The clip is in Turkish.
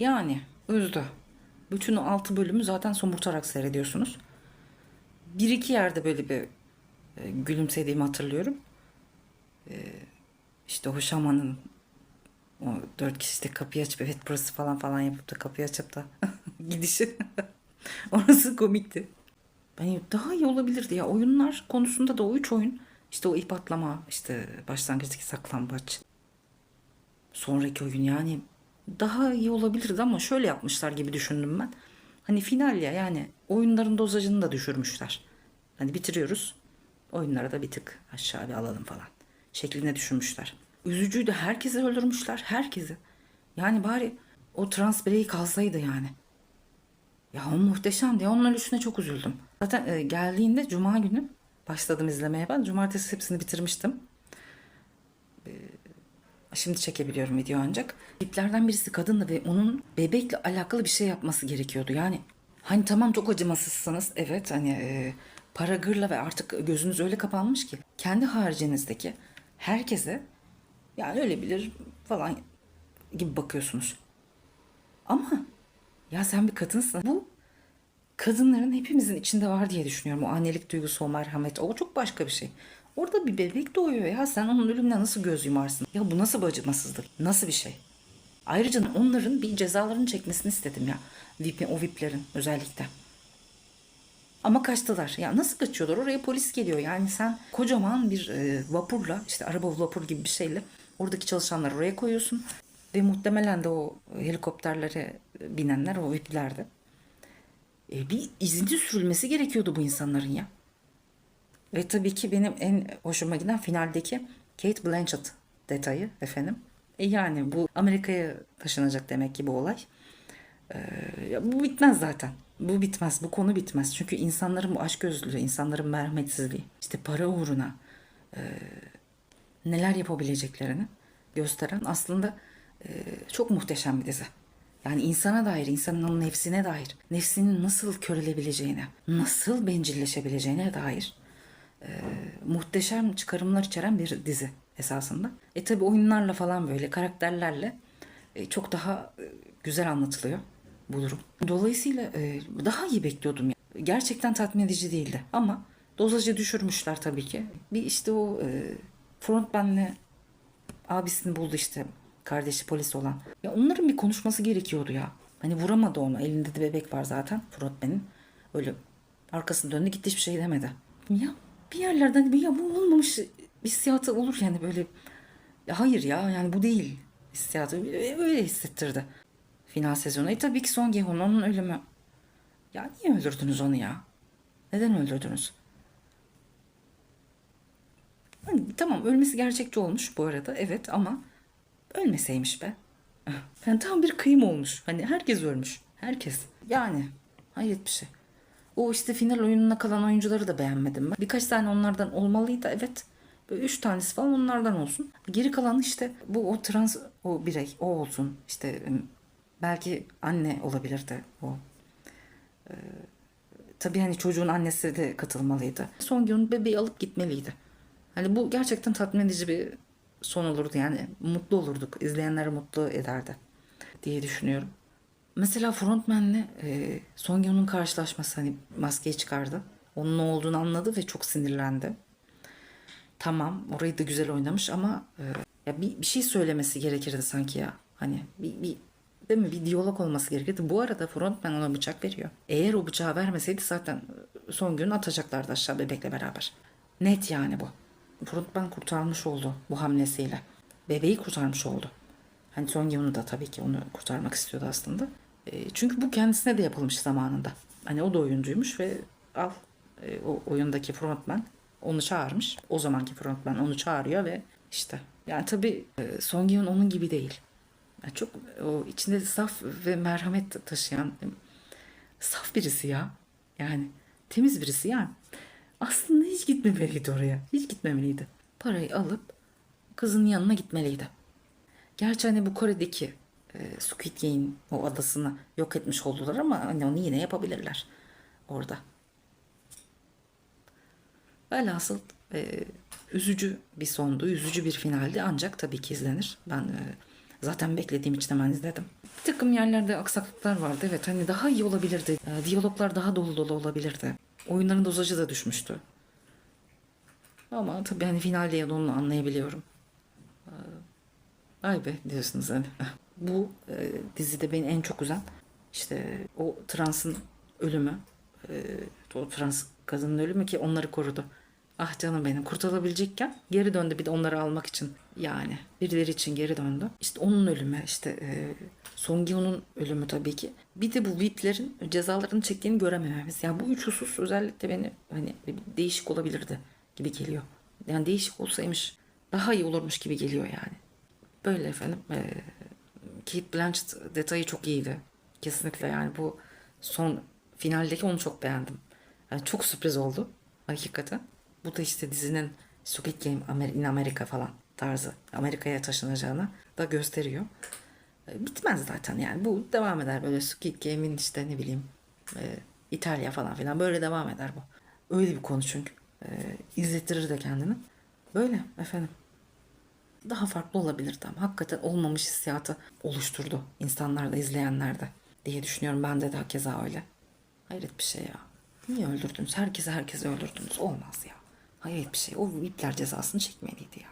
Yani üzdü. Bütün o altı bölümü zaten somurtarak seyrediyorsunuz. Bir iki yerde böyle bir e, gülümsediğimi hatırlıyorum. E, işte o şamanın o dört kişi işte kapıyı açıp evet burası falan falan yapıp da kapıyı açıp da gidişi. Orası komikti. Ben daha iyi olabilirdi ya. Oyunlar konusunda da o üç oyun işte o ip atlama, işte başlangıçtaki saklambaç, sonraki oyun yani daha iyi olabilirdi ama şöyle yapmışlar gibi düşündüm ben. Hani final ya yani oyunların dozajını da düşürmüşler. Hani bitiriyoruz. Oyunlara da bir tık aşağı bir alalım falan. Şekline düşünmüşler. Üzücüydü. Herkesi öldürmüşler. Herkesi. Yani bari o trans bireyi kalsaydı yani. Ya o muhteşemdi. Ya onun ölüşüne çok üzüldüm. Zaten e, geldiğinde cuma günü başladım izlemeye ben. Cumartesi hepsini bitirmiştim. Şimdi çekebiliyorum video ancak. İplerden birisi kadındı ve onun bebekle alakalı bir şey yapması gerekiyordu. Yani hani tamam çok acımasızsınız. Evet hani e, para gırla ve artık gözünüz öyle kapanmış ki kendi haricinizdeki herkese yani ölebilir falan gibi bakıyorsunuz. Ama ya sen bir kadınsın. Bu kadınların hepimizin içinde var diye düşünüyorum. O annelik duygusu, o merhamet, o çok başka bir şey. Orada bir bebek doğuyor ya sen onun ölümüne nasıl göz yumarsın? Ya bu nasıl bir acımasızlık? Nasıl bir şey? Ayrıca onların bir cezalarını çekmesini istedim ya. VIP, o VIP'lerin özellikle. Ama kaçtılar. Ya nasıl kaçıyorlar? Oraya polis geliyor. Yani sen kocaman bir e, vapurla işte araba vapur gibi bir şeyle oradaki çalışanları oraya koyuyorsun. Ve muhtemelen de o helikopterlere binenler o VIP'lerdi. E, bir izinci sürülmesi gerekiyordu bu insanların ya. Ve tabii ki benim en hoşuma giden finaldeki Kate Blanchett detayı efendim. E yani bu Amerika'ya taşınacak demek ki bu olay. Ee, bu bitmez zaten. Bu bitmez. Bu konu bitmez. Çünkü insanların bu açgözlülüğü, insanların merhametsizliği, işte para uğruna e, neler yapabileceklerini gösteren aslında e, çok muhteşem bir dizi. Yani insana dair, insanın nefsine dair, nefsinin nasıl körelebileceğine, nasıl bencilleşebileceğine dair e, muhteşem çıkarımlar içeren bir dizi esasında. E tabi oyunlarla falan böyle karakterlerle e, çok daha e, güzel anlatılıyor bu durum. Dolayısıyla e, daha iyi bekliyordum. ya. Gerçekten tatmin edici değildi ama dozajı düşürmüşler tabii ki. Bir işte o e, frontmanle abisini buldu işte kardeşi polis olan. Ya onların bir konuşması gerekiyordu ya. Hani vuramadı onu. Elinde de bebek var zaten frontman'in. Öyle arkasını döndü gitti hiçbir şey demedi. Ya bir yerlerden bir ya bu olmamış hissiyatı olur yani böyle. Ya hayır ya yani bu değil hissiyatı. Öyle hissettirdi final sezonu. E tabii ki Son Gehun onun ölümü. Ya niye öldürdünüz onu ya? Neden öldürdünüz? Hani, tamam ölmesi gerçekçi olmuş bu arada evet ama ölmeseymiş be. Yani tam bir kıyım olmuş. Hani herkes ölmüş. Herkes. Yani hayret bir şey. O işte final oyununa kalan oyuncuları da beğenmedim ben. Birkaç tane onlardan olmalıydı evet. Böyle üç tanesi falan onlardan olsun. Geri kalan işte bu o trans o birey o olsun. İşte belki anne olabilirdi o. Ee, tabii hani çocuğun annesi de katılmalıydı. Son gün bebeği alıp gitmeliydi. Hani bu gerçekten tatmin edici bir son olurdu yani mutlu olurduk. İzleyenleri mutlu ederdi diye düşünüyorum. Mesela frontmanle e, Songyun'un karşılaşması hani maskeyi çıkardı. Onun ne olduğunu anladı ve çok sinirlendi. Tamam orayı da güzel oynamış ama e, ya bir, bir şey söylemesi gerekirdi sanki ya. Hani bir, bir değil mi bir diyalog olması gerekirdi. Bu arada frontman ona bıçak veriyor. Eğer o bıçağı vermeseydi zaten son gün atacaklardı aşağı bebekle beraber. Net yani bu. Frontman kurtarmış oldu bu hamlesiyle. Bebeği kurtarmış oldu. Hani Songyun'u da tabii ki onu kurtarmak istiyordu aslında. E, çünkü bu kendisine de yapılmış zamanında. Hani o da oyuncuymuş ve al e, o oyundaki frontman onu çağırmış. O zamanki frontman onu çağırıyor ve işte yani tabii e, Songyun onun gibi değil. Yani çok o içinde saf ve merhamet taşıyan e, saf birisi ya. Yani temiz birisi yani. Aslında hiç gitmemeliydi oraya. Hiç gitmemeliydi. Parayı alıp kızın yanına gitmeliydi. Gerçi hani bu Kore'deki e, Squid Game'in o adasını yok etmiş oldular ama hani onu yine yapabilirler orada. Velhasıl e, üzücü bir sondu, üzücü bir finaldi ancak tabii ki izlenir. Ben e, Zaten beklediğim için hemen izledim. Bir takım yerlerde aksaklıklar vardı. Evet hani daha iyi olabilirdi. Ee, Diyaloglar daha dolu dolu olabilirdi. Oyunların dozajı da düşmüştü. Ama tabii hani finalde ya da onu anlayabiliyorum. Ee, Ay be diyorsunuz hani. Bu e, dizide beni en çok üzen işte o transın ölümü. E, o trans kadının ölümü ki onları korudu. Ah canım benim kurtulabilecekken geri döndü bir de onları almak için yani birileri için geri döndü. İşte onun ölümü işte e, Song Gi-hun'un ölümü tabii ki. Bir de bu VIP'lerin cezalarını çektiğini göremememiz. Yani bu üç husus özellikle beni hani değişik olabilirdi gibi geliyor. Yani değişik olsaymış daha iyi olurmuş gibi geliyor yani. Böyle efendim. E, Kate Blanchett detayı çok iyiydi. Kesinlikle yani bu son finaldeki onu çok beğendim. Yani çok sürpriz oldu hakikaten. Bu da işte dizinin Squid Game in Amerika falan tarzı Amerika'ya taşınacağını da gösteriyor. Bitmez zaten yani bu devam eder böyle Squid Game'in işte ne bileyim e, İtalya falan filan böyle devam eder bu. Öyle bir konu çünkü. E, izlettirir de kendini. Böyle efendim daha farklı olabilirdi ama hakikaten olmamış hissiyatı oluşturdu insanlarda, izleyenlerde diye düşünüyorum. Bende de hakeza öyle. Hayret bir şey ya. Niye öldürdünüz? Herkese herkese öldürdünüz. Olmaz ya. Hayret bir şey. O ipler cezasını çekmeliydi ya.